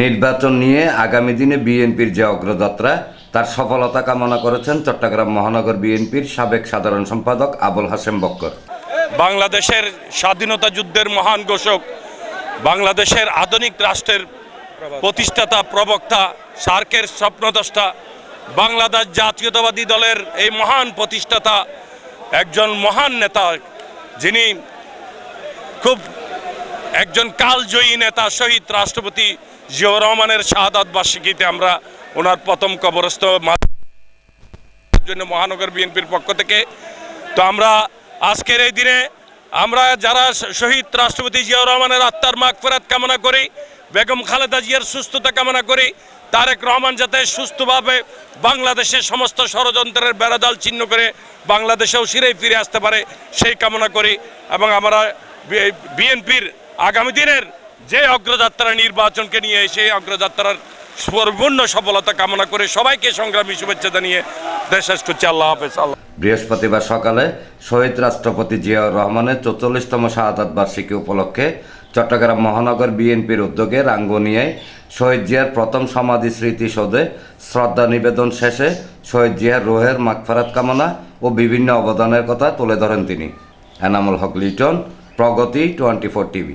নির্বাচন নিয়ে আগামী দিনে বিএনপির যে অগ্রযাত্রা, তার সফলতা কামনা করেছেন চট্টগ্রাম মহানগর বিএনপির সাবেক সাধারণ সম্পাদক আবুল হাসেম বক্কর। বাংলাদেশের স্বাধীনতা যুদ্ধের মহান ঘোষক, বাংলাদেশের আধুনিক রাষ্ট্রের প্রতিষ্ঠাতা, প্রবক্তা, সার্কের স্বপ্নদ্রষ্টা, বাংলাদেশ জাতীয়তাবাদী দলের এই মহান প্রতিষ্ঠাতা, একজন মহান নেতা, যিনি খুব একজন কালজয়ী নেতা, শহীদ রাষ্ট্রপতি জিয়াউর রহমানের শাহাদাত বার্ষিকীতে আমরা ওনার প্রথম কবরস্থ জন্য মহানগর বিএনপির পক্ষ থেকে। তো আমরা আজকের এই দিনে আমরা যারা শহীদ রাষ্ট্রপতি জিয়াউর রহমানের আত্মার মাগফেরাত কামনা করি, বেগম খালেদা জিয়ার সুস্থতা কামনা করি, তারেক রহমান যাতে সুস্থভাবে বাংলাদেশের সমস্ত ষড়যন্ত্রের বেড়াজাল চিহ্ন করে বাংলাদেশেও সিরেই ফিরে আসতে পারে, সেই কামনা করি। এবং আমরা বিএনপির আগামী দিনের যে অগ্রযাত্রা নির্বাচনকে নিয়ে সেই অগ্রযাত্রার পরিপূর্ণ সফলতা কামনা করে সবাইকে সংগ্রামী শুভেচ্ছা জানিয়ে দেশ শেষ করছি আল্লাহ হাফেজ, আল্লাহ। বৃহস্পতিবার সকালে শহীদ রাষ্ট্রপতি জিয়াউর রহমানের চৌচল্লিশতম শাহাদাত বার্ষিকী উপলক্ষে চট্টগ্রাম মহানগর বিএনপির উদ্যোগে রাঙ্গুনিয়ায় শহীদ জিয়ার প্রথম সমাধি স্মৃতিসৌধে শ্রদ্ধা নিবেদন শেষে শহীদ জিয়ার রোহের মাগফারাত কামনা ও বিভিন্ন অবদানের কথা তুলে ধরেন তিনি। Enamul Haque Liton, Pragati twenty four TV.